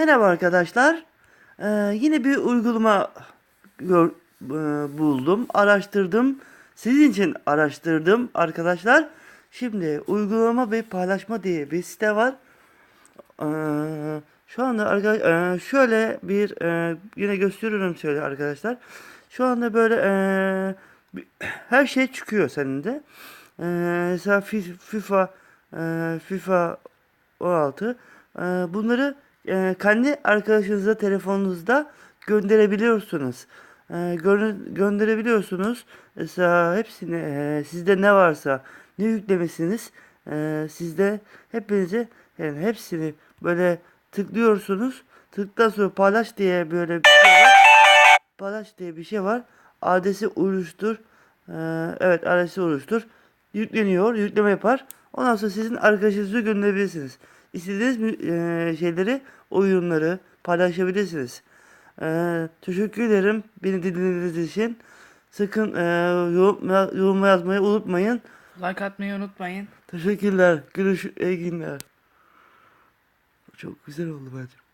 Merhaba arkadaşlar. Ee, yine bir uygulama gör- e, buldum, araştırdım. Sizin için araştırdım arkadaşlar. Şimdi uygulama ve paylaşma diye bir site var. Ee, şu anda arkadaşlar şöyle bir e, yine gösteriyorum şöyle arkadaşlar. Şu anda böyle e, bir- her şey çıkıyor senin de. Ee, mesela Fi- FIFA e, FIFA 16 e, bunları e, kendi arkadaşınıza telefonunuzda gönderebiliyorsunuz. E, gö- gönderebiliyorsunuz. Mesela hepsini e, sizde ne varsa ne yüklemişsiniz e, sizde hepinize yani hepsini böyle tıklıyorsunuz. Tıktan sonra paylaş diye böyle bir şey var. Paylaş diye bir şey var. Adresi oluştur. E, evet adresi oluştur. Yükleniyor. Yükleme yapar. Ondan sonra sizin arkadaşınıza gönderebilirsiniz. İstediğiniz e, şeyleri, oyunları paylaşabilirsiniz. E, teşekkür ederim beni dinlediğiniz için. Sakın e, yorum, yorum yazmayı unutmayın. Like atmayı unutmayın. Teşekkürler. Görüş iyi günler. Çok güzel oldu bence.